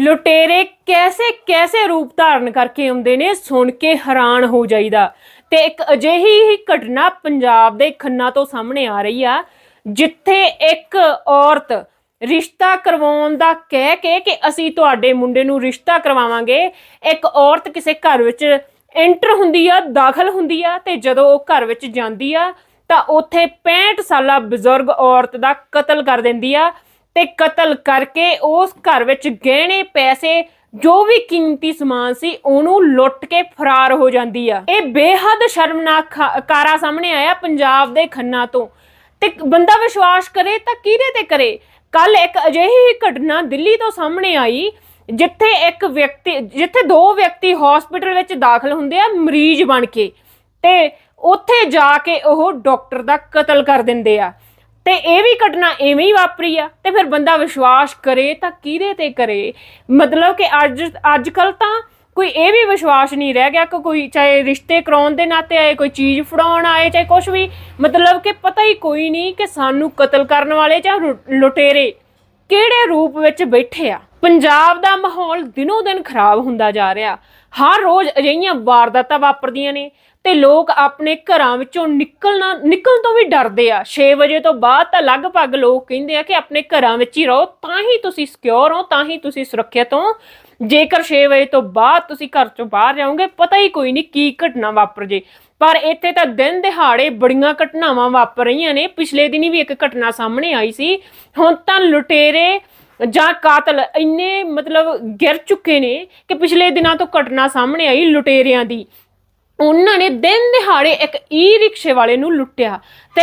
ਲੁਟੇਰੇ ਕੈਸੇ ਕੈਸੇ ਰੂਪ ਧਾਰਨ ਕਰਕੇ ਆਉਂਦੇ ਨੇ, ਸੁਣ ਕੇ ਹੈਰਾਨ ਹੋ ਜਾਈਦਾ। ਤੇ ਇੱਕ ਅਜਿਹੀ ਹੀ ਘਟਨਾ ਪੰਜਾਬ ਦੇ ਖੰਨਾ ਤੋਂ ਸਾਹਮਣੇ ਆ ਰਹੀ ਆ, ਜਿੱਥੇ ਇੱਕ ਔਰਤ ਰਿਸ਼ਤਾ ਕਰਵਾਉਣ ਦਾ ਕਹਿ ਕੇ ਕਿ ਅਸੀਂ ਤੁਹਾਡੇ ਮੁੰਡੇ ਨੂੰ ਰਿਸ਼ਤਾ ਕਰਵਾਵਾਂਗੇ, ਇੱਕ ਔਰਤ ਕਿਸੇ ਘਰ ਵਿੱਚ ਐਂਟਰ ਹੁੰਦੀ ਆ, ਦਾਖਲ ਹੁੰਦੀ ਆ, ਤੇ ਜਦੋਂ ਉਹ ਘਰ ਵਿੱਚ ਜਾਂਦੀ ਆ, ਤਾਂ ਉੱਥੇ 65 ਸਾਲਾ ਬਜ਼ੁਰਗ ਔਰਤ ਦਾ ਕਤਲ ਕਰ ਦਿੰਦੀ ਆ। ਤੇ ਕਤਲ ਕਰਕੇ ਉਸ ਘਰ ਵਿੱਚ ਗਹਿਣੇ, ਪੈਸੇ, ਜੋ ਵੀ ਕੀਮਤੀ ਸਮਾਨ ਸੀ, ਉਹਨੂੰ ਲੁੱਟ ਕੇ ਫਰਾਰ ਹੋ ਜਾਂਦੀ ਆ। ਇਹ ਬੇਹੱਦ ਸ਼ਰਮਨਾਕ ਖਾ- ਕਾਰਾ ਸਾਹਮਣੇ ਆਇਆ ਪੰਜਾਬ ਦੇ ਖੰਨਾ ਤੋਂ। ਤੇ ਬੰਦਾ ਵਿਸ਼ਵਾਸ ਕਰੇ ਤਾਂ ਕਿਹਦੇ ਤੇ ਕਰੇ? ਕੱਲ ਇੱਕ ਅਜਿਹੀ ਘਟਨਾ ਦਿੱਲੀ ਤੋਂ ਸਾਹਮਣੇ ਆਈ, ਜਿੱਥੇ ਇੱਕ ਵਿਅਕਤੀ, ਜਿੱਥੇ ਦੋ ਵਿਅਕਤੀ ਹਸਪੀਟਲ ਵਿੱਚ ਦਾਖਲ ਹੁੰਦੇ ਆ, ਮਰੀਜ਼ ਬਣ ਕੇ। ਤੇ ਉੱਥੇ ਜਾ ਕੇ ਉਹ ਡਾਕਟਰ ਦਾ ਕਤਲ ਕਰ ਦਿੰਦੇ ਆ। ਤੇ ਇਹ ਵੀ ਘਟਨਾ ਐਵੇਂ ਹੀ ਵਾਪਰੀ ਆ, ਤੇ ਫਿਰ ਬੰਦਾ ਵਿਸ਼ਵਾਸ ਕਰੇ ਤਾਂ ਕਿਹਦੇ ਤੇ ਕਰੇ? ਮਤਲਬ ਕਿ ਅੱਜ ਅੱਜ ਕੱਲ ਤਾਂ ਕੋਈ ਇਹ ਵੀ ਵਿਸ਼ਵਾਸ ਨਹੀਂ ਰਹਿ ਗਿਆ ਕਿ ਕੋਈ ਚਾਹੇ ਰਿਸ਼ਤੇ ਕਰਾਉਣ ਦੇ ਨਾਤੇ ਆਏ, ਕੋਈ ਚੀਜ਼ ਫੜਾਉਣ ਆਏ, ਚਾਹੇ ਕੁਝ ਵੀ। ਮਤਲਬ ਕਿ ਪਤਾ ਹੀ ਕੋਈ ਨਹੀਂ ਕਿ ਸਾਨੂੰ ਕਤਲ ਕਰਨ ਵਾਲੇ ਜਾਂ ਲੁਟੇਰੇ ਕਿਹੜੇ ਰੂਪ ਵਿੱਚ ਬੈਠੇ ਆ? ਪੰਜਾਬ ਦਾ ਮਾਹੌਲ ਦਿਨੋ ਦਿਨ ਖਰਾਬ ਹੁੰਦਾ ਜਾ ਰਿਹਾ। ਹਰ ਰੋਜ਼ ਅਜਿਹੀਆਂ ਵਾਰਦਾਤਾਂ ਵਾਪਰਦੀਆਂ ਨੇ ਤੇ ਲੋਕ ਆਪਣੇ ਘਰਾਂ ਵਿੱਚੋਂ ਨਿਕਲਣਾ, ਨਿਕਲਣ ਤੋਂ ਵੀ ਡਰਦੇ ਆ। 6 ਵਜੇ ਤੋਂ ਬਾਅਦ ਤਾਂ ਲਗਭਗ ਲੋਕ ਕਹਿੰਦੇ ਆ ਕਿ ਆਪਣੇ ਘਰਾਂ ਵਿੱਚ ਹੀ ਰਹੋ, ਤਾਂ ਹੀ ਤੁਸੀਂ ਸਿਕਿਉਰ ਹੋ, ਤਾਂ ਹੀ ਤੁਸੀਂ ਸੁਰੱਖਿਅਤ ਹੋ। ਜੇਕਰ 6 ਵਜੇ ਤੋਂ ਬਾਅਦ ਤੁਸੀਂ ਘਰ ਚੋਂ ਬਾਹਰ ਜਾਓਗੇ, ਪਤਾ ਹੀ ਕੋਈ ਨਹੀਂ ਕੀ ਘਟਨਾ ਵਾਪਰ ਜੇ। ਪਰ ਇੱਥੇ ਤਾਂ ਦਿਨ ਦਿਹਾੜੇ ਬੜੀਆਂ ਘਟਨਾਵਾਂ ਵਾਪਰ ਰਹੀਆਂ ਨੇ। ਪਿਛਲੇ ਦਿਨੀ ਵੀ ਇੱਕ ਘਟਨਾ ਸਾਹਮਣੇ ਆਈ ਸੀ। ਹੁਣ ਤਾਂ ਲੁਟੇਰੇ ਜਾਂ ਕਾਤਲ ਇੰਨੇ ਮਤਲਬ ਗਿਰ ਚੁੱਕੇ ਨੇ ਕਿ ਪਿਛਲੇ ਦਿਨਾਂ ਤੋਂ ਘਟਨਾ ਸਾਹਮਣੇ ਆਈ ਲੁਟੇਰਿਆਂ ਦੀ। ਉਹਨਾਂ ਨੇ ਦਿਨ ਦਿਹਾੜੇ ਇੱਕ ਈ ਰਿਕਸ਼ੇ ਵਾਲੇ ਨੂੰ ਲੁੱਟਿਆ। ਤੇ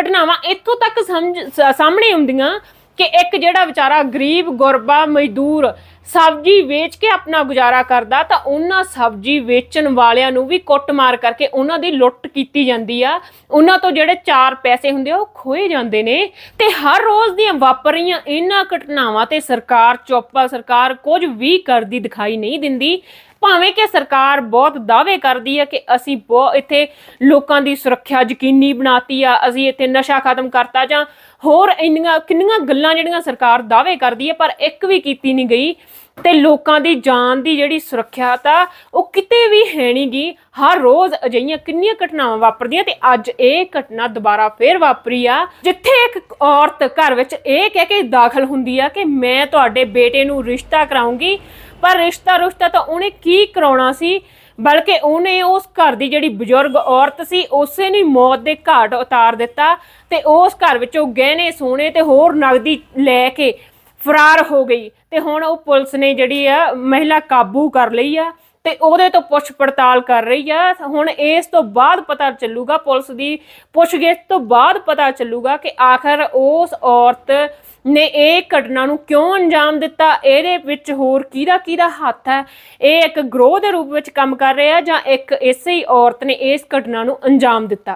ਘਟਨਾਵਾਂ ਇੱਥੋਂ ਤੱਕ ਸਮਝ, ਸਾਹਮਣੇ ਆਉਂਦੀਆਂ ਕਿ ਇੱਕ ਜਿਹੜਾ ਵਿਚਾਰਾ ਗਰੀਬ, ਗੁਰਬਾ, ਮਜ਼ਦੂਰ ਸਬਜ਼ੀ ਵੇਚ ਕੇ ਆਪਣਾ ਗੁਜ਼ਾਰਾ ਕਰਦਾ, ਤਾਂ ਉਹਨਾਂ ਸਬਜ਼ੀ ਵੇਚਣ ਵਾਲਿਆਂ ਨੂੰ ਵੀ ਕੁੱਟਮਾਰ ਕਰਕੇ ਉਹਨਾਂ ਦੀ ਲੁੱਟ ਕੀਤੀ ਜਾਂਦੀ ਆ। ਉਹਨਾਂ ਤੋਂ ਜਿਹੜੇ ਚਾਰ ਪੈਸੇ ਹੁੰਦੇ ਆ, ਉਹ ਖੋਏ ਜਾਂਦੇ ਨੇ। ਤੇ ਹਰ ਰੋਜ਼ ਦੀਆਂ ਵਾਪਰ ਰਹੀਆਂ ਇਹਨਾਂ ਘਟਨਾਵਾਂ ਤੇ ਸਰਕਾਰ ਚੁੱਪ ਆ, ਸਰਕਾਰ ਕੁਝ ਵੀ ਕਰਦੀ ਦਿਖਾਈ ਨਹੀਂ ਦਿੰਦੀ। ਭਾਵੇਂ ਕਿ ਸਰਕਾਰ ਬਹੁਤ ਦਾਅਵੇ ਕਰਦੀ ਹੈ ਕਿ ਅਸੀਂ ਬਹੁਤ ਇੱਥੇ ਲੋਕਾਂ ਦੀ ਸੁਰੱਖਿਆ ਯਕੀਨੀ ਬਣਾਤੀ ਆ, ਅਸੀਂ ਇੱਥੇ ਨਸ਼ਾ ਖਤਮ ਕਰਤਾ ਜਾਂ ਹੋਰ ਇੰਨੀਆਂ ਕਿੰਨੀਆਂ ਗੱਲਾਂ ਜਿਹੜੀਆਂ ਸਰਕਾਰ ਦਾਅਵੇ ਕਰਦੀ ਹੈ ਪਰ ਇੱਕ ਵੀ ਕੀਤੀ ਨਹੀਂ ਗਈ ਤੇ ਲੋਕਾਂ ਦੀ ਜਾਨ ਦੀ ਜਿਹੜੀ ਸੁਰੱਖਿਆ ਤਾਂ ਉਹ ਕਿਤੇ ਵੀ ਹੈ ਨਹੀਂਗੀ ਹਰ ਰੋਜ਼ ਅਜਿਹੀਆਂ ਕਿੰਨੀਆਂ ਘਟਨਾਵਾਂ ਵਾਪਰਦੀਆਂ ਤੇ ਅੱਜ ਇਹ ਘਟਨਾ ਦੁਬਾਰਾ ਫੇਰ ਵਾਪਰੀ ਆ, ਜਿੱਥੇ ਇੱਕ ਔਰਤ ਘਰ ਵਿੱਚ ਇਹ ਕਹਿ ਕੇ ਦਾਖਲ ਹੁੰਦੀ ਆ ਕਿ ਮੈਂ ਤੁਹਾਡੇ ਬੇਟੇ ਨੂੰ ਰਿਸ਼ਤਾ ਕਰਾਉਂਗੀ ਪਰ ਰਿਸ਼ਤਾ ਰੁਸ਼ਤਾ ਤਾਂ ਉਹਨੇ ਕੀ ਕਰਾਉਣਾ ਸੀ? ਬਲਕਿ ਉਹਨੇ ਉਸ ਘਰ ਦੀ ਜਿਹੜੀ ਬਜ਼ੁਰਗ ਔਰਤ ਸੀ, ਉਸੇ ਨੂੰ ਮੌਤ ਦੇ ਘਾਟ ਉਤਾਰ ਦਿੱਤਾ ਤੇ ਉਸ ਘਰ ਵਿੱਚੋਂ ਗਹਿਣੇ, ਸੋਨੇ ਤੇ ਹੋਰ ਨਗਦੀ ਲੈ ਕੇ ਫਰਾਰ ਹੋ ਗਈ। ਤੇ ਹੁਣ ਉਹ ਪੁਲਿਸ ਨੇ ਜਿਹੜੀ ਆ, ਮਹਿਲਾ ਕਾਬੂ ਕਰ ਲਈ ਆ। ਤੇ ਉਹਦੇ ਤੋਂ ਪੁੱਛ ਪੜਤਾਲ ਕਰ ਰਹੀ ਆ। ਹੁਣ ਇਸ ਤੋਂ ਬਾਅਦ ਪਤਾ ਚੱਲੂਗਾ, ਪੁਲਿਸ ਦੀ ਪੁੱਛਗਿੱਛ ਤੋਂ ਬਾਅਦ ਪਤਾ ਚੱਲੂਗਾ ਕਿ ਆਖਰ ਉਸ ਔਰਤ ਨੇ ਇਹ ਘਟਨਾ ਨੂੰ ਕਿਉਂ ਅੰਜਾਮ ਦਿੱਤਾ? ਇਹਦੇ ਵਿੱਚ ਹੋਰ ਕਿਹਦਾ ਕਿਹਦਾ ਹੱਥ ਹੈ? ਇਹ ਇੱਕ ਗਰੋਹ ਦੇ ਰੂਪ ਵਿੱਚ ਕੰਮ ਕਰ ਰਿਹਾ ਜਾਂ ਇੱਕ ਇਸੇ ਹੀ ਔਰਤ ਨੇ ਇਸ ਘਟਨਾ ਨੂੰ ਅੰਜਾਮ ਦਿੱਤਾ?